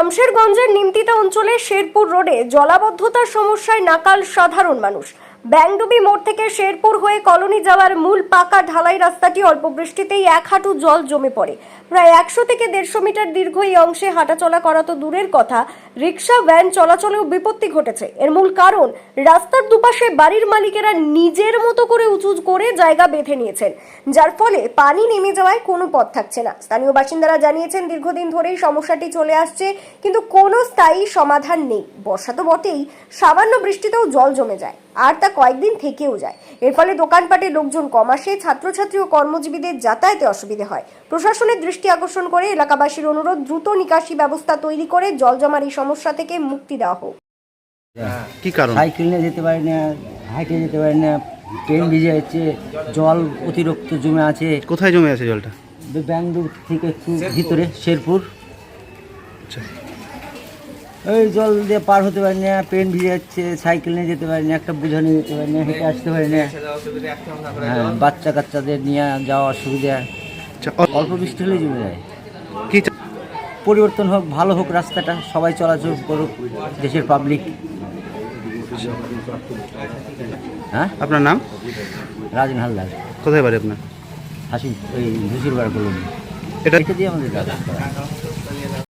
শামশেরগঞ্জের নিমতিতা অঞ্চলে শেরপুর রোডে জলাবদ্ধতার সমস্যায় নাকাল সাধারণ মানুষ। ব্যাংডুবি মোড় থেকে শেরপুর হয়ে কলোনি যাওয়ার মূল পাকা ঢালাই রাস্তাটি অল্প বৃষ্টিতেই এক হাঁটু জল জমে পড়ে। প্রায় একশো থেকে দেড়শো মিটার দীর্ঘ এই অংশে হাঁটাচলা করা তো দূরের কথা। রিক্সা ভ্যান চলাচলেও বিপত্তি ঘটেছে। এর মূল কারণ, রাস্তার দুপাশে বাড়ির মালিকেরা নিজের মতো করে উঁচু করে জায়গা বেঁধে নিয়েছেন, যার ফলে পানি নেমে যাওয়ায় কোনো পথ থাকছে না। স্থানীয় বাসিন্দারা জানিয়েছেন, দীর্ঘদিন ধরেই সমস্যাটি চলে আসছে, কিন্তু কোনো স্থায়ী সমাধান নেই। বর্ষা তো বটেই, সামান্য বৃষ্টিতেও জল জমে যায়, আর তা কয়েকদিন থেকেও যায়। এর ফলে দোকানপাটে লোকজন কম আসে, ছাত্রছাত্রী ও কর্মজীবীদের যাতায়াতে অসুবিধে হয়। প্রশাসনের দৃষ্টি আকর্ষণ করে এলাকাবাসীর অনুরোধ দ্রুত নিকাশি ব্যবস্থা তৈরি করে জল জমার এই সমস্যা থেকে মুক্তি দেওয়া হোক। কি কারণ? সাইকেল নিয়ে যেতে পারি না হাইটে যেতে পারি না ট্রেন ভিজে যাচ্ছে জল অতিরিক্ত জমে আছে। কোথায় জমে আছে জলটা? ব্যাঙ্গলোর থেকে একটু ভিতরে শেরপুর। আচ্ছা। ওই জল দিয়ে পার হতে পারি না পেন ভিজে যাচ্ছে সাইকেল নিয়ে যেতে পারি না একটা বোঝা নিয়ে যেতে পারি না হেঁটে আসতে পারি না। হ্যাঁ বাচ্চা কাচ্চাদের নিয়ে যাওয়া অসুবিধা। আচ্ছা, অল্প বৃষ্টি হলে জমে যায়। কি পরিবর্তন হোক ভালো হোক রাস্তাটা সবাই চলাচল করুক দেশের পাবলিক হ্যাঁ? আপনার নাম? রাজন হালদার। কোথায় বাড়ি আপনার? হাসি ওই ঘুষির বার বলুন এটা দিয়ে আমাদের কাজ করা